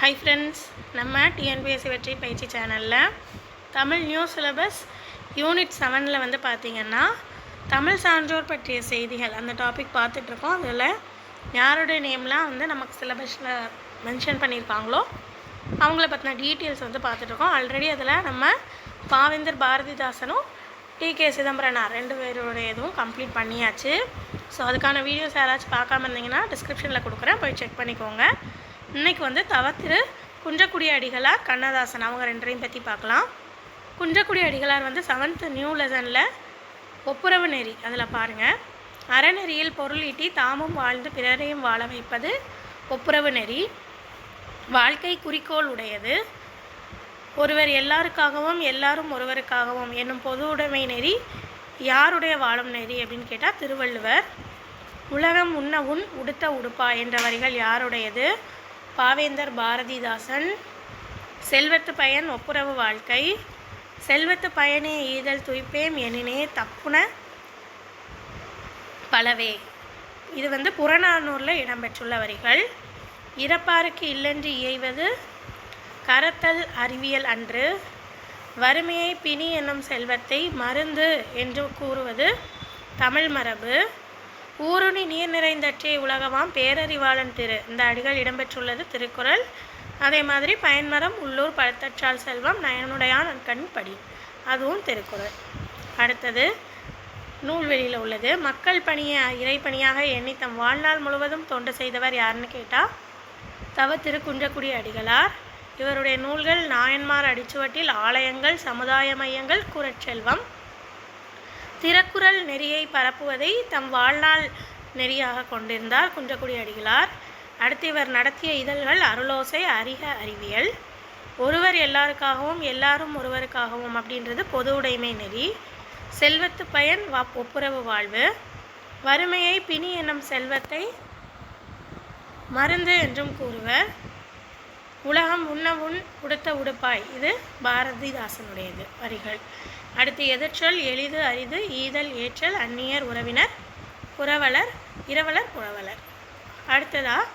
Hi friends நம்ம TNPSC வெற்றி பயிற்சி சேனலில் தமிழ் நியூ சிலபஸ் யூனிட் செவனில் வந்து பார்த்திங்கன்னா தமிழ் சான்றோர் பற்றிய செய்திகள் அந்த டாபிக் பார்த்துட்ருக்கோம் அதில் யாருடைய நேம்லாம் வந்து நமக்கு சிலபஸில் மென்ஷன் பண்ணியிருக்காங்களோ அவங்கள பற்றின டீட்டெயில்ஸ் வந்து பார்த்துட்ருக்கோம் ஆல்ரெடி அதில் நம்ம பாவேந்தர் பாரதிதாசனும் டி கே சிதம்பரனார் ரெண்டு பேருடைய இதுவும் கம்ப்ளீட் பண்ணியாச்சு. ஸோ அதுக்கான வீடியோஸ் யாராச்சும் பார்க்காம இருந்தீங்கன்னா டிஸ்கிரிப்ஷனில் கொடுக்குறேன். போய் செக் பண்ணிக்கோங்க. இன்னைக்கு வந்து தவத்திரு குன்றக்குடி அடிகளார் கண்ணதாசன் அவங்க ரெண்டரையும் பற்றி பார்க்கலாம். குன்றக்குடி அடிகளார் வந்து செவன்த் நியூ லெசனில் ஒப்புரவு நெறி அதில் பாருங்கள் அறநெறியில் பொருள் ஈட்டி தாமும் வாழ்ந்து பிறரையும் வாழ வைப்பது ஒப்புரவு நெறி. வாழ்க்கை குறிக்கோள் உடையது. ஒருவர் எல்லாருக்காகவும் எல்லாரும் ஒருவருக்காகவும் என்னும் பொது உடைமை நெறி யாருடைய வாழும் நெறி அப்படின்னு கேட்டால் திருவள்ளுவர். உலகம் உண்ண உன் உடுத்த உடுப்பா என்ற வரிகள் யாருடையது? பாவேந்தர் பாரதிதாசன் செல்வத்து பயன் ஒப்புரவு வாழ்க்கை செல்வத்து பயனே ஈதல் துய்ப்பேம் எனினே தப்புன பலவே. இது வந்து புறநானூரில் இடம்பெற்றுள்ள வரிகள். இறப்பாருக்கு இல்லென்று இயைவது கரத்தல் அறிவியல் அன்று. வறுமையை பிணி என்னும் செல்வத்தை மருந்து என்று கூறுவது தமிழ் மரபு. ஊருணி நீர் நிறைந்தற்றே உலகமாம் பேரறிவாளன் திரு. இந்த அடிகள் இடம்பெற்றுள்ளது திருக்குறள். அதே மாதிரி பயன்மரம் உள்ளூர் பழத்தற்றால் செல்வம் நயனுடையான் கண் படி. அதுவும் திருக்குறள். அடுத்தது நூல்வெளியில் உள்ளது. மக்கள் பணியை இறைப்பணியாக எண்ணி தம் வாழ்நாள் முழுவதும் தொண்டு செய்தவர் யாருன்னு கேட்டால் தவ திருக்குன்றக்குடி அடிகளார். இவருடைய நூல்கள் நாயன்மார் அடிச்சுவட்டில் ஆலயங்கள் சமுதாய மையங்கள் குரட்செல்வம் திருக்குறள் நெறியை பரப்புவதை தம் வாழ்நாள் நெறியாக கொண்டிருந்தார் குன்றக்குடி அடிகளார். அடுத்து இவர் நடத்திய இதழ்கள் அருளோசை அறிக அறிவியல். ஒருவர் எல்லாருக்காகவும் எல்லாரும் ஒருவருக்காகவும் அப்படின்றது பொது உடைமை நெறி. செல்வத்து பயன் வா ஒப்புரவு வாழ்வு. வறுமையை பிணி என்னும் செல்வத்தை மருந்து என்றும் கூறுவர். உலகம் உண்ண உன் உடுத்த உடுப்பாய். இது பாரதிதாசனுடையது வரிகள். அடுத்து எதிர்ச்சொல் எளிது அரிது ஈதல் ஏற்றல் அந்நியர் உறவினர் புரவலர் இரவலர் புறவலர் அடுத்ததாக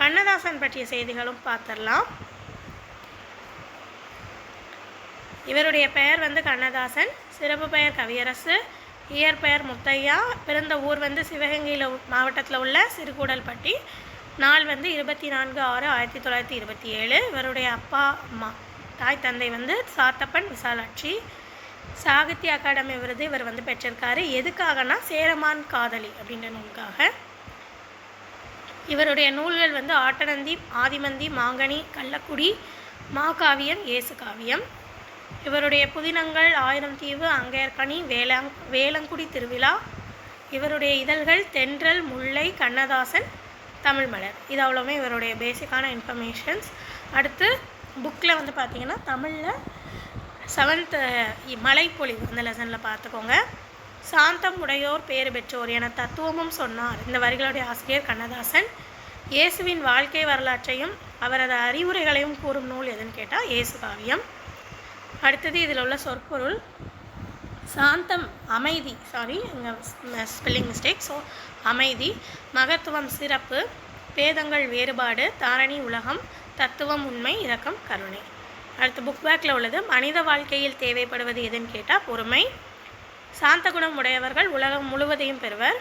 கண்ணதாசன் பற்றிய செய்திகளும் பார்த்துடலாம். இவருடைய பெயர் வந்து கண்ணதாசன் சிறப்பு பெயர் கவியரசு இயற்பெயர் முத்தையா பிறந்த ஊர் வந்து சிவகங்கையில் மாவட்டத்தில் உள்ள சிறுகூடல்பட்டி நாள் வந்து இருபத்தி நான்கு ஆறு ஆயிரத்தி தொள்ளாயிரத்தி இருபத்தி ஏழு. இவருடைய அப்பா அம்மா தாய் தந்தை வந்து சாத்தப்பன் விசாலாட்சி சாகித்ய அகாடமி விருது இவர் வந்து பெற்றிருக்காரு. எதுக்காகனா சேரமான் காதலி அப்படின்ற நூலுக்காக. இவருடைய நூல்கள் வந்து ஆட்டநந்தி ஆதிமந்தி மாங்கனி கள்ளக்குடி மாகாவியம் இயேசு காவியம். இவருடைய புதினங்கள் ஆயிரம் தீவு அங்கேற்கனி வேளாங் வேளங்குடி திருவிழா. இவருடைய இதழ்கள் தென்றல் முல்லை கண்ணதாசன் தமிழ் மலர். இது அவ்வளோவே இவருடைய பேசிக்கான இன்ஃபர்மேஷன்ஸ் அடுத்து புக்கில் வந்து பார்த்திங்கன்னா தமிழில் செவன்த்து மலைப்பொழிவு அந்த லெசனில் பார்த்துக்கோங்க சாந்தம் உடையோர் பேறு பெற்றோர் என தத்துவமும் சொன்னார். இந்த வரிகளுடைய ஆசிரியர் கண்ணதாசன். இயேசுவின் வாழ்க்கை வரலாற்றையும் அவரது அறிவுரைகளையும் கூறும் நூல் எதுன்னு கேட்டால் இயேசு காவியம். அடுத்தது இதில் உள்ள சொற்பொருள். சாந்தம் அமைதி. சாரி இங்கே ஸ்பெல்லிங் மிஸ்டேக் ஸோ அமைதி மகத்துவம் சிறப்பு பேதங்கள் வேறுபாடு தாரணி உலகம் தத்துவம் உண்மை இரக்கம் கருணை. அடுத்து புக் பேக்கில் உள்ளது மனித வாழ்க்கையில் தேவைப்படுவது எதுன்னு கேட்டால் பொறுமை. சாந்த குணம் உடையவர்கள் உலகம் முழுவதையும் பெறுவர்.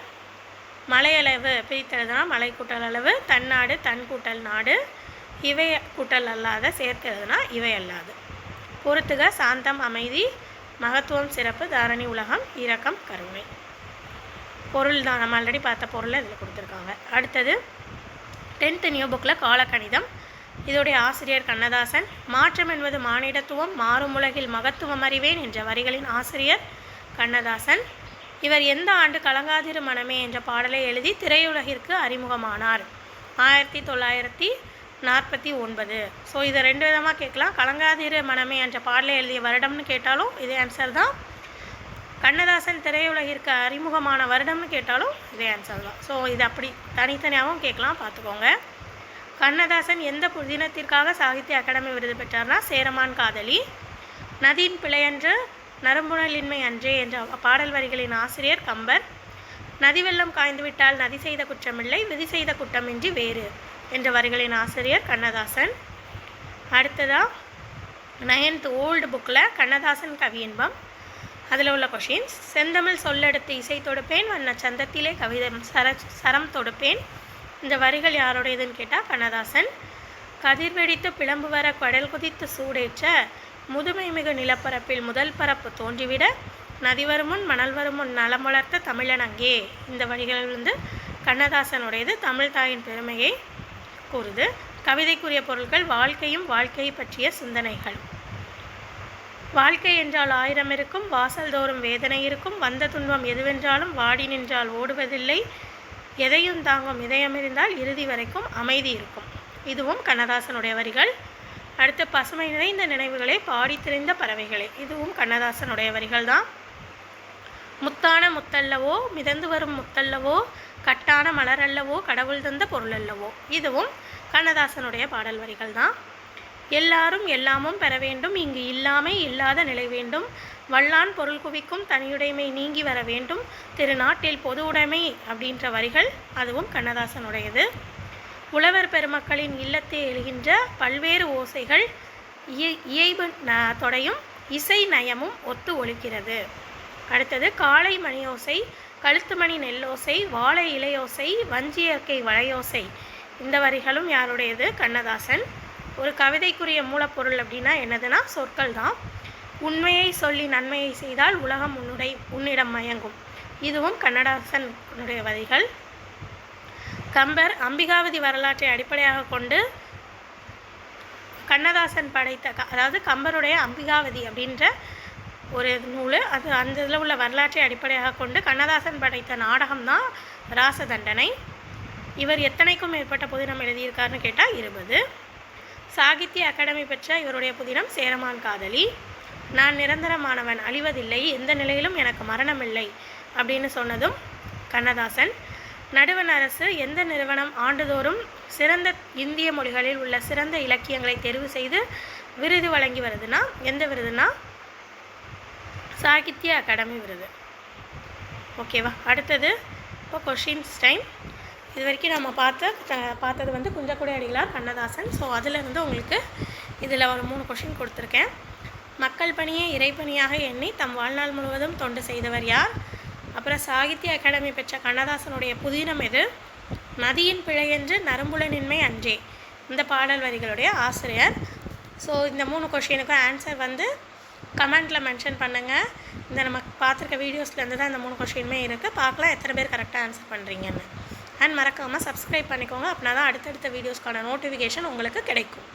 மலையளவு பிரித்தெழுதுனா மலை கூட்டல் அளவு தன்னாடு தன் கூட்டல் நாடு. இவை கூட்டல் அல்லாத சேர்த்தெழுதுனா இவை அல்லாது. பொறுத்துக சாந்தம் அமைதி மகத்துவம் சிறப்பு தாரணி உலகம் இரக்கம் கருணை. பொருள் தான் நம்ம ஆல்ரெடி பார்த்த பொருளை இதில் கொடுத்துருக்காங்க. அடுத்தது டென்த்து நியூ புக்கில் காலக்கணிதம். இதோடைய ஆசிரியர் கண்ணதாசன் மாற்றம் என்பது மானிடத்துவம் மாறும் உலகில் மகத்துவம் அறிவேன் என்ற வரிகளின் ஆசிரியர் கண்ணதாசன். இவர் எந்த ஆண்டு கலங்காதிரு மனமே என்ற பாடலை எழுதி திரையுலகிற்கு அறிமுகமானார். ஆயிரத்தி தொள்ளாயிரத்தி நாற்பத்தி ஒன்பது. ஸோ இதை ரெண்டு விதமாக கேட்கலாம். கலங்காதிரு மனமே என்ற பாடலை எழுதிய வருடம்னு கேட்டாலும் இதே ஆன்சர் தான். கண்ணதாசன் திரையுலகிற்கு அறிமுகமான வருடம்னு கேட்டாலும் இதே ஆன்சர் தான். ஸோ இது அப்படி தனித்தனியாகவும் கேட்கலாம். பார்த்துக்கோங்க. கண்ணதாசன் எந்த புதினத்திற்காக சாகித்ய அகாடமி விருது பெற்றார்னா சேரமான் காதலி. நதியின் பிழையன்று நரம்புணலின்மை அன்றே என்ற பாடல் வரிகளின் ஆசிரியர் கம்பர். நதி வெள்ளம் காய்ந்துவிட்டால் நதி செய்த குற்றமில்லை விதி செய்த குற்றமின்றி வேறு என்ற வரிகளின் ஆசிரியர் கண்ணதாசன். அடுத்ததாக நயன்த் ஓல்டு புக்கில் கண்ணதாசன் கவியின்பம் அதில் உள்ள கொஷின்ஸ் செந்தமிழ் சொல்லெடுத்து இசை தொடுப்பேன் வண்ண சந்தத்திலே கவிதை சர சரம் தொடுப்பேன். இந்த வரிகள் யாருடையதுன்னு கேட்டால் கண்ணதாசன். கதிர் வெடித்து பிளம்பு வர கடல் குதித்து சூடேற்ற முதுமை மிகு நிலப்பரப்பில் முதல் பரப்பு தோன்றிவிட நதி வருமுன் மணல் வருமுன் நலம் வளர்த்த தமிழன் அங்கே. இந்த வரிகள் வந்து கண்ணதாசனுடையது தமிழ் தாயின் பெருமையை கூறுது. கவிதைக்குரிய பொருட்கள் வாழ்க்கையும் வாழ்க்கையை பற்றிய சிந்தனைகள். வாழ்க்கை என்றால் ஆயிரம் இருக்கும் வாசல் தோறும் வேதனை இருக்கும் வந்த துன்பம் எதுவென்றாலும் வாடி நின்றால் ஓடுவதில்லை எதையும் தாங்கும் இதயம் இருந்தால் இறுதி வரைக்கும் அமைதி இருக்கும். இதுவும் கண்ணதாசனுடைய வரிகள். அடுத்து பசுமை நிறைந்த நினைவுகளை பாடி திரிந்த பறவைகளே. இதுவும் கண்ணதாசனுடைய வரிகள் தான் முத்தான முத்தல்லவோ மிதந்து வரும் முத்தல்லவோ கட்டான மலரல்லவோ கடவுள் தந்த பொருள் அல்லவோ இதுவும் கண்ணதாசனுடைய பாடல் வரிகள் தான் எல்லாரும் எல்லாமும் பெற வேண்டும். இங்கு இல்லாமை இல்லாத நிலை வேண்டும். வல்லான் பொருள் குவிக்கும் தனியுடைமை நீங்கி வர வேண்டும். திருநாட்டில் பொது உடைமை அப்படின்ற வரிகள் அதுவும் கண்ணதாசனுடையது. உழவர் பெருமக்களின் இல்லத்தை எழுகின்ற பல்வேறு ஓசைகள் இயைபு ந- தொடையும் இசை நயமும் ஒத்து ஒலிக்கிறது. அடுத்தது காளை மணியோசை கழுத்துமணி நெல்லோசை வாழை இலையோசை வஞ்சியற்கை வளையோசை. இந்த வரிகளும் யாருடையது? கண்ணதாசன். ஒரு கவிதைக்குரிய மூலப்பொருள் அப்படின்னா என்னதுன்னா சொற்கள் தான் உண்மையை சொல்லி நன்மையை செய்தால் உலகம் உன்னுடைய உன்னிடம் மயங்கும். இதுவும் கண்ணதாசனுடைய வரிகள். கம்பர் அம்பிகாவதி வரலாற்றை அடிப்படையாக கொண்டு கண்ணதாசன் படைத்த க- அதாவது கம்பருடைய அம்பிகாவதி அப்படின்ற ஒரு நூல். அது அந்த இதில் உள்ள வரலாற்றை அடிப்படையாக கொண்டு கண்ணதாசன் படைத்த நாடகம் தான் ராசதண்டனை. இவர் எத்தனைக்கும் மேற்பட்ட புதினம் எழுதியிருக்காருன்னு கேட்டால் இருபது. சாகித்ய அகாடமி பெற்ற இவருடைய புதினம் சேரமான் காதலி. நான் நிரந்தரமானவன் அழிவதில்லை எந்த நிலையிலும் எனக்கு மரணமில்லை அப்படின்னு சொன்னதும் கண்ணதாசன். நடுவண் அரசு எந்த நிறுவனம் ஆண்டுதோறும் சிறந்த இந்திய மொழிகளில் உள்ள சிறந்த இலக்கியங்களை தெரிவு செய்து விருது வழங்கி வருதுன்னா எந்த விருதுனா சாகித்ய அகாடமி விருது. ஓகேவா? அடுத்தது இப்போ கொஷின்ஸ் டைம் இது வரைக்கும் நம்ம பார்த்த பார்த்தது வந்து குஞ்சக்குடி அடிகளார் கண்ணதாசன் ஸோ அதிலிருந்து உங்களுக்கு இதில் ஒரு மூணு கொஷின் கொடுத்துருக்கேன். மக்கள் பணியை இறைப்பணியாக எண்ணி தம் வாழ்நாள் முழுவதும் தொண்டு செய்தவர் யார்? அப்புறம் சாகித்ய அகாடமி பெற்ற கண்ணதாசனுடைய புதினம் எது? நதியின் பிழையென்று நரம்புலனின்மை அன்றே. இந்த பாடல் வரிகளுடைய ஆசிரியர். ஸோ இந்த மூணு கொஷினுக்கும் ஆன்சர் வந்து கமெண்ட்டில் மென்ஷன் பண்ணுங்கள் இந்த நம்ம பார்த்துருக்க வீடியோஸ்லேருந்து தான் இந்த மூணு கொஷினுமே இருக்குது பார்க்கலாம் எத்தனை பேர் கரெக்டாக ஆன்சர் பண்ணுறீங்கன்னு அண்ட் மறக்காமல் சப்ஸ்கிரைப் பண்ணிக்கோங்க. அப்படின்னா தான் அடுத்தடுத்த வீடியோஸ்க்கான நோட்டிஃபிகேஷன் உங்களுக்கு கிடைக்கும்.